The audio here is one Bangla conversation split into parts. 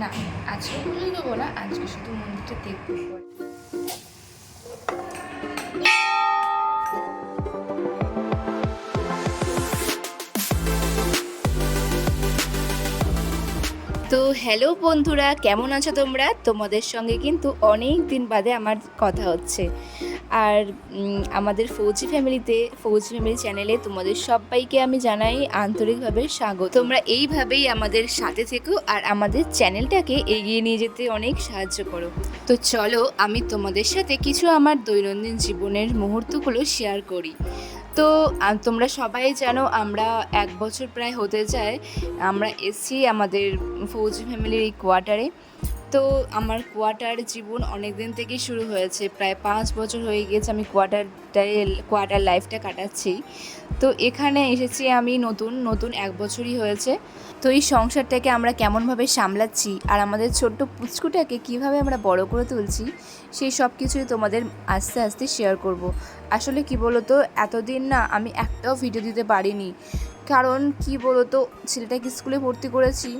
না আজকে পুজো দেবো না আজকে শুধু মন্দিরটা দেখব। হ্যালো বন্ধুরা, কেমন আছো তোমরা? তোমাদের সঙ্গে কিন্তু অনেক দিন বাদে আমার কথা হচ্ছে। আর আমাদের ফৌজি ফ্যামিলিতে, ফৌজি ফ্যামিলি চ্যানেলে তোমাদের সবাইকে আমি জানাই আন্তরিকভাবে স্বাগত। তোমরা এইভাবেই আমাদের সাথে থেকো আর আমাদের চ্যানেলটাকে এগিয়ে নিয়ে যেতে অনেক সাহায্য করো। তো চলো, আমি তোমাদের সাথে কিছু আমার দৈনন্দিন জীবনের মুহূর্তগুলো শেয়ার করি। তো তোমরা সবাই জানো আমরা এক বছর প্রায় হতে যায়। আমরা এসছি আমাদের ফৌজি ফ্যামিলির এই কোয়ার্টারে। তো আমার কোয়ার্টার জীবন অনেক দিন থেকেই শুরু হয়েছে। প্রায় পাঁচ বছর হয়ে গিয়েছে আমি কোয়ার্টারটায় কোয়ার্টার লাইফটা কাটাচ্ছি। তো এখানে এসেছি আমি নতুন নতুন এক বছরই হয়েছে। তো এই সংসারটাকে আমরা কেমনভাবে সামলাচ্ছি আর আমাদের ছোট্ট পুচকুটাকে কীভাবে আমরা বড় করে তুলছি, সেই সব কিছুই তোমাদের আস্তে আস্তে শেয়ার করব। আসলে কি বলতো, এতদিন না আমি একটাও ভিডিও দিতে পারিনি। কারণ কি বলতো, ছেলেটাকে স্কুলে ভর্তি করেছি।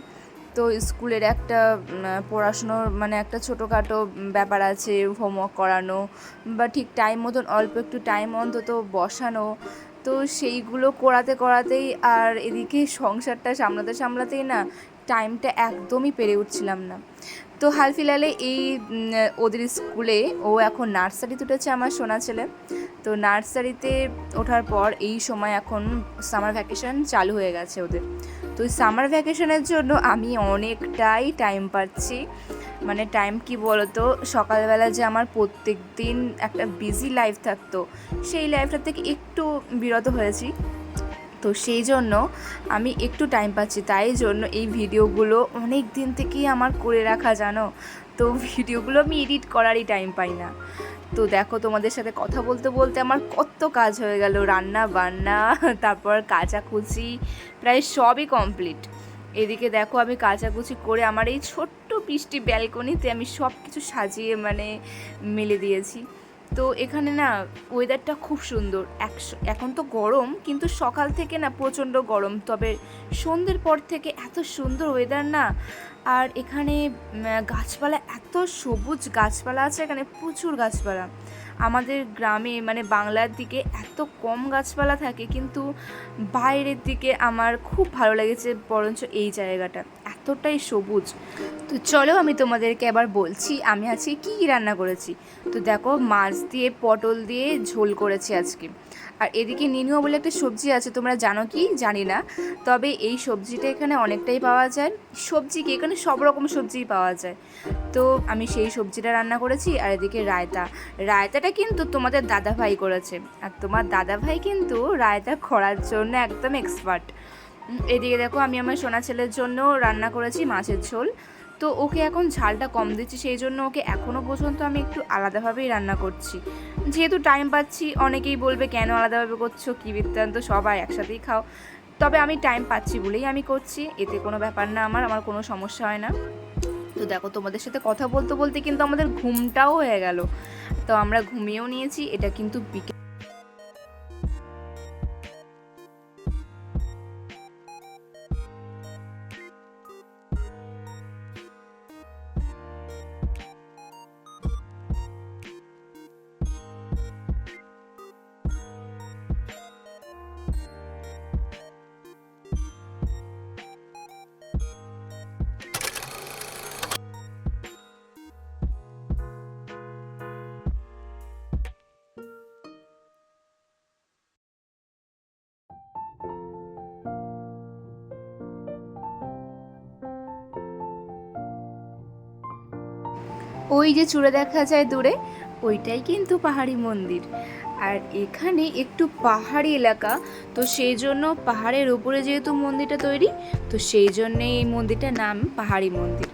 তো স্কুলের একটা পড়াশুনোর মানে একটা ছোটোখাটো ব্যাপার আছে, হোমওয়ার্ক করানো বা ঠিক টাইম মতন অল্প একটু টাইম অন্তত বসানো। তো সেইগুলো করাতে করাতেই আর এদিকে সংসারটা সামলাতে সামলাতেই না টাইমটা একদমই পেরে উঠছিলাম না। তো হাল ফিলালে এই ওদের স্কুলে ও এখন নার্সারিতে উঠেছে আমার সোনা ছেলে। তো নার্সারিতে ওঠার পর এই সময় এখন সামার ভ্যাকেশন চালু হয়ে গেছে ওদের। তো সামার ভ্যাকেশনের জন্য আমি অনেকটাই টাইম পাচ্ছি। মানে টাইম কি বলতো? সকালবেলা যে আমার প্রত্যেক দিন একটা বিজি লাইফ থাকতো, সেই লাইফটা থেকে একটু বিরত হয়েছি। তো সেই জন্য আমি একটু টাইম পাচ্ছি। তাই জন্য এই ভিডিওগুলো অনেক দিন থেকেই আমার করে রাখা, জানো? তো ভিডিওগুলো আমি এডিট করারই টাইম পাই না। তো দেখো, তোমাদের সাথে কথা বলতে বলতে আমার কত কাজ হয়ে গেল। রান্না, বান্না, তারপর কাচাকুচি, প্রায় সবই কমপ্লিট এদিকে দেখো, আমি কাচাকুচি করে আমার এই ছোট্ট বৃষ্টি ব্যালকনিতে আমি সব কিছু সাজিয়ে মানে মেলে দিয়েছি। তো এখানে না ওয়েদারটা খুব সুন্দর। এখন তো গরম, কিন্তু সকাল থেকে না প্রচণ্ড গরম। তবে সন্ধ্যের পর থেকে এত সুন্দর ওয়েদার না, আর এখানে গাছপালা এত সবুজ গাছপালা আছে, এখানে প্রচুর গাছপালা। আমাদের গ্রামে মানে বাংলার দিকে এত কম গাছপালা থাকে, কিন্তু বাইরের দিকে আমার খুব ভালো লেগেছে, বরঞ্চ এই জায়গাটা। এতটাই সবুজ। তো চলো আমি তোমাদেরকে এবার বলছি, আমি আজকে কী রান্না করেছি? তো দেখো, মাছ দিয়ে, পটল দিয়ে ঝোল করেছি আজকে। আর এদিকে নিনুয়া বলে একটা সবজি আছে, তোমরা জানো কি? জানি না। তবে এই সবজিটা এখানে অনেকটাই পাওয়া যায়। সবজি কি? এখানে সব রকম সবজিই পাওয়া যায়। তো আমি সেই সবজিটা রান্না করেছি, আর এদিকে রায়তা। রায়তাটা কিন্তু তোমাদের দাদা ভাই করেছে। আর তোমার দাদা ভাই কিন্তু রায়তা করার জন্য একদম এক্সপার্ট এদিকে দেখো, আমি আমার সোনা ছেলের জন্য রান্না করেছি মাছের ঝোল। তো ওকে এখন ঝালটা কম দিচ্ছি, সেই জন্য ওকে এখনও পর্যন্ত আমি একটু আলাদাভাবেই রান্না করছি। যেহেতু টাইম পাচ্ছি, অনেকেই বলবে, কেন আলাদাভাবে করছ? কী বৃত্তান্ত? সবাই একসাথেই খাও। তবে আমি টাইম পাচ্ছি বলেই আমি করছি। এতে কোনো ব্যাপার না আমার আমার কোনো সমস্যা হয় না। তো দেখো, তোমাদের সাথে কথা বলতে বলতে কিন্তু আমাদের ঘুমটাও হয়ে গেল। তো আমরা ঘুমিয়েও নিয়েছি, এটা কিন্তু বিকেল। ওই যে চূড়া দেখা যায় দূরে, ওইটাই কিন্তু পাহাড়ি মন্দির। আর এখানে একটু পাহাড়ি এলাকা, তো সেই জন্য পাহাড়ের উপরে যেহেতু মন্দিরটা তৈরি, তো সেই জন্যে এই মন্দিরটার নাম পাহাড়ি মন্দির।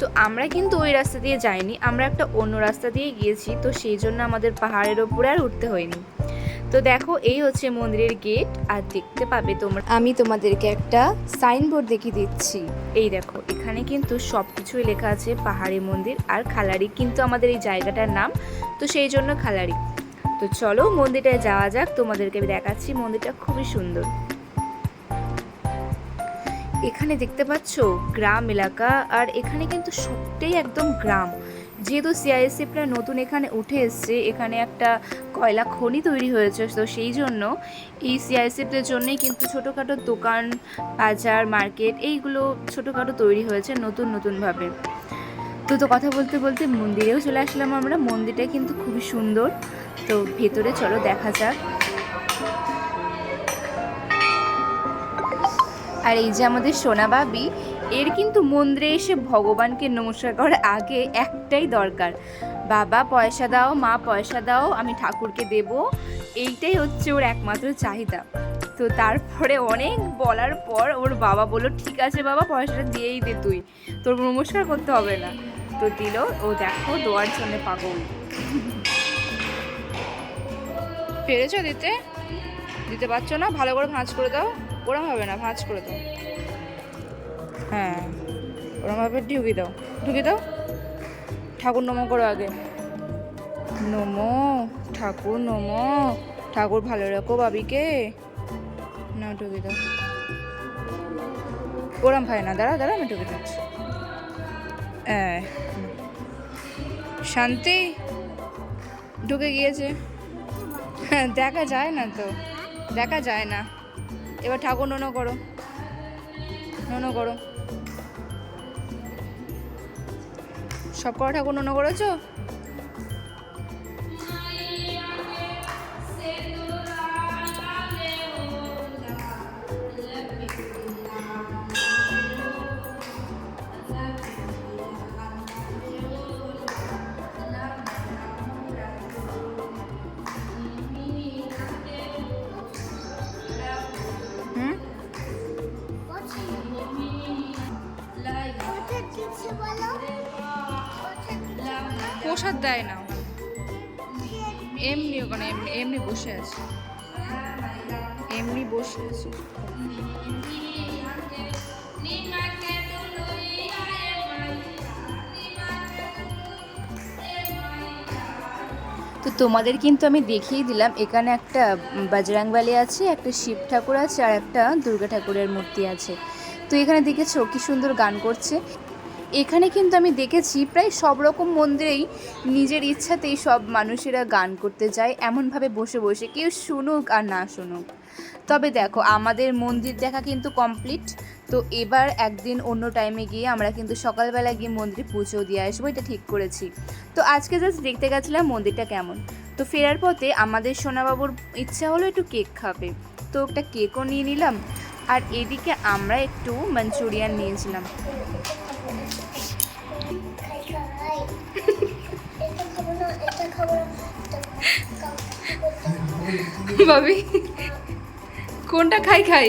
তো আমরা কিন্তু ওই রাস্তা দিয়ে যাইনি, আমরা একটা অন্য রাস্তা দিয়ে গিয়েছি, তো সেই জন্য আমাদের পাহাড়ের ওপরে আর উঠতে হয়নি। তো দেখো এই হচ্ছে মন্দিরের গেট আর দেখতে পাবে তোমরা আমি তোমাদেরকে একটা সাইনবোর্ড দেখিয়ে দিচ্ছি। এই দেখো এখানে কিন্তু সব কিছুই লেখা আছে পাহাড়ি মন্দির আর খালারি কিন্তু আমাদের এই জায়গাটার নাম তো সেই জন্য খালারি তো চলো মন্দিরটায় যাওয়া যাক তোমাদেরকে আমি দেখাচ্ছি মন্দিরটা খুবই সুন্দর। এখানে দেখতে পাচ্ছ গ্রাম এলাকা আর এখানে কিন্তু সবটাই একদম গ্রাম। যেহেতু সিআইএসএফরা নতুন এখানে উঠে এসছে, এখানে একটা কয়লা খনি তৈরি হয়েছে, তো সেই জন্য এই সিআইএসএফদের জন্যই কিন্তু ছোটোখাটো দোকান, বাজার, মার্কেট এইগুলো ছোটোখাটো তৈরি হয়েছে নতুন নতুনভাবে। তো তো কথা বলতে বলতে মন্দিরেও চলে আসলাম আমরা। মন্দিরটা কিন্তু খুবই সুন্দর। তো ভেতরে চলো দেখা যাক। আর এই যে আমাদের সোনা বাবি এর কিন্তু মন্দিরে এসে ভগবানকে নমস্কার করার আগে একটাই দরকার। বাবা, পয়সা দাও, মা, পয়সা দাও, আমি ঠাকুরকে দেব। এইটাই হচ্ছে ওর একমাত্র চাহিদা। তো তারপরে অনেক বলার পর ওর বাবা বলল, ঠিক আছে বাবা, পয়সাটা দিয়েই দে তুই। তোর নমস্কার করতে হবে না। তো দিল, ও দেখো, দোয়ার জন্য পাগল। পেরেছ দিতে? দিতে পারছ না? ভালো করে ভাঁজ করে দাও। ওরম হবে না, ভাঁজ করে দাও। হ্যাঁ। ওরমভাবে ঢুকি দাও। ঢুকি দাও। ঠাকুর নমো করো আগে। নমো, ঠাকুর নমো। ঠাকুর ভালো রাখো বাবিকে। না ঢুকি দাও। ওরম ভাই না। দাঁড়া দাঁড়া আমি ঢুকে দিচ্ছি। হ্যাঁ। শান্তি ঢুকে গিয়েছে। হ্যাঁ দেখা যায় না তো। দেখা যায় না। এবার ঠাকুর ননো করো। নোনো করো। সব কটা ঠাকুর ননো করেছ? হুম? প্রসাদ দেয় না। এমনি ওখানে, এমনি এমনি বসে আছে। এমনি বসে আছে। তো তোমাদের কিন্তু আমি দেখিয়ে দিলাম, এখানে একটা বজরাংবালি আছে, একটা শিব ঠাকুর আছে, আর একটা দুর্গা ঠাকুরের মূর্তি আছে। তো এখানে দেখেছ কি সুন্দর গান করছে। এখানে কিন্তু আমি দেখেছি প্রায় সব রকম মন্দিরেই নিজের ইচ্ছাতেই সব মানুষেরা গান করতে যায়, এমনভাবে বসে বসে। কেউ শুনুক আর না শুনুক। তবে দেখো, আমাদের মন্দির দেখা কিন্তু কমপ্লিট তো এবার একদিন অন্য টাইমে গিয়ে আমরা কিন্তু সকালবেলা গিয়ে মন্দিরে পুজো দিয়ে আসব, এটা ঠিক করেছি। তো আজকে জাস্ট দেখতে গেছিলাম মন্দিরটা কেমন। তো ফেরার পথে আমাদের সোনাবাবুর ইচ্ছা হলো একটু কেক খাবে। তো একটা কেকও নিয়ে নিলাম। আর এদিকে আমরা একটু মাঞ্চুরিয়ান নিয়েছিলাম। ভাবি কোনটা খাই খাই?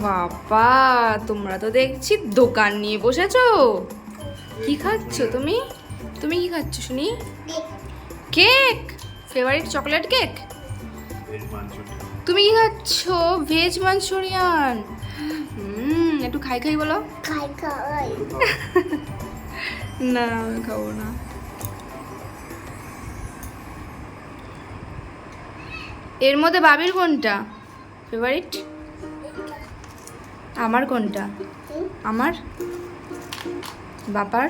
বাবা তোমরা তো দেখছি দোকান নিয়ে বসেছো। কি খাচ্ছ তুমি? তুমি কি খাচ্ছ শুনি? কেক! Favourite chocolate cake? তুমি কি খাচ্ছ? ভেজ মাঞ্চুরিয়ান একটু খাই খাই বলো। খাই খাই। না আমি খাব না। এর মধ্যে বাবির কোনটা? ফেভারিট আমার কোনটা? আমার? বাবার?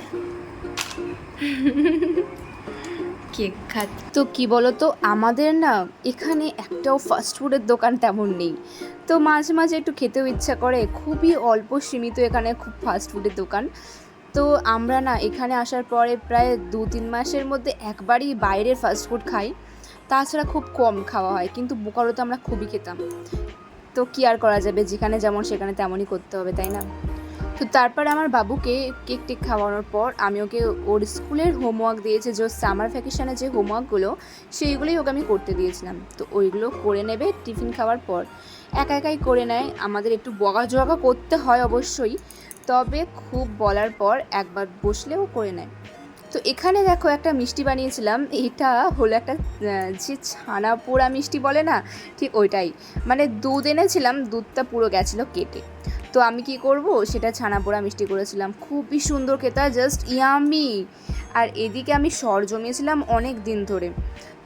কেক খাত। তো কি বলো তো আমাদের না এখানে একটাও ফাস্ট ফুডের দোকান তেমন নেই। তো মাঝে মাঝে একটু খেতেও ইচ্ছা করে, খুবই অল্প সীমিত এখানে খুব ফাস্ট ফুডের দোকান। তো আমরা না এখানে আসার পরে প্রায় দু তিন মাসের মধ্যে একবারই বাইরের ফাস্ট ফুড খাই। তাছাড়া খুব কম খাওয়া হয়, কিন্তু বোকারোতে আমরা খুবই খেতাম। তো কি আর করা যাবে? যেখানে যেমন সেখানে তেমনই করতে হবে, তাই না? তো তারপর আমার বাবুকে কেক টেক খাওয়ানোর পর আমি ওকে ওর স্কুলের হোমওয়ার্ক দিয়েছে যে সামার ভ্যাকেশনে যে হোমওয়ার্কগুলো সেইগুলোই ওকে আমি করতে দিয়েছিলাম। তো ওইগুলো করে নেবে টিফিন খাওয়ার পর। একা একাই করে নেয়, আমাদের একটু বকাঝকা করতে হয় অবশ্যই, তবে খুব বলার পর একবার বসলেও করে নেয়। তো এখানে দেখো একটা মিষ্টি বানিয়েছিলাম। এটা হলো একটা যে ছানা পোড়া মিষ্টি বলে না, ঠিক ওইটাই। মানে দুধ এনেছিলাম, দুধটা পুরো গেছিল কেটে। তো আমি কি করব? সেটা ছানা পোড়া মিষ্টি করেছিলাম। খুবই সুন্দর খেতে জাস্ট ইয়ামি আর এদিকে আমি সর জমিয়েছিলাম অনেক দিন ধরে।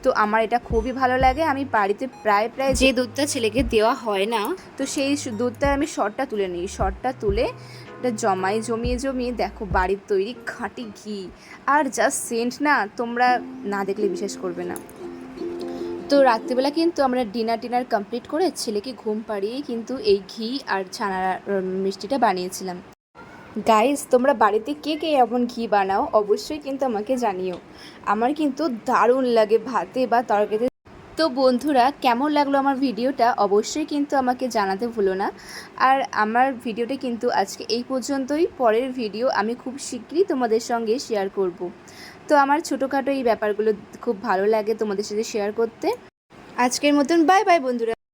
তো আমার এটা খুবই ভালো লাগে। আমি বাড়িতে প্রায় প্রায় যে দুধটা ছেলেকে দেওয়া হয় না, তো সেই দুধটা আমি শর্টটা তুলে নিই। শর্টটা তুলে এটা জমাই জমিয়ে জমিয়ে দেখো বাড়ির তৈরি খাঁটি ঘি। আর জাস্ট সেন্ট না, তোমরা না দেখলে বিশ্বাস করবে না। তো রাত্রিবেলা কিন্তু আমরা ডিনার টিনার কমপ্লিট করে ছেলেকে ঘুম পাড়িয়ে কিন্তু এই ঘি আর ছানার মিষ্টিটা বানিয়েছিলাম। গাইস তোমরা বাড়িতে কে কে এমন ঘি বানাও অবশ্যই কিন্তু আমাকে জানিও। আমার কিন্তু দারুণ লাগে ভাতে বা তরকারিতে তো বন্ধুরা, কেমন লাগল আমার ভিডিওটা? অবশ্যই কিন্তু আমাকে জানাতে ভুলো না। আর আমার ভিডিওটা কিন্তু আজকে এই পর্যন্তই। পরের ভিডিও আমি খুব শীঘ্রই তোমাদের সঙ্গে শেয়ার করব। তো আমার ছোটোখাটো এই ব্যাপারগুলো খুব ভালো লাগে তোমাদের সাথে শেয়ার করতে। আজকের মতন বাই বাই বন্ধুরা।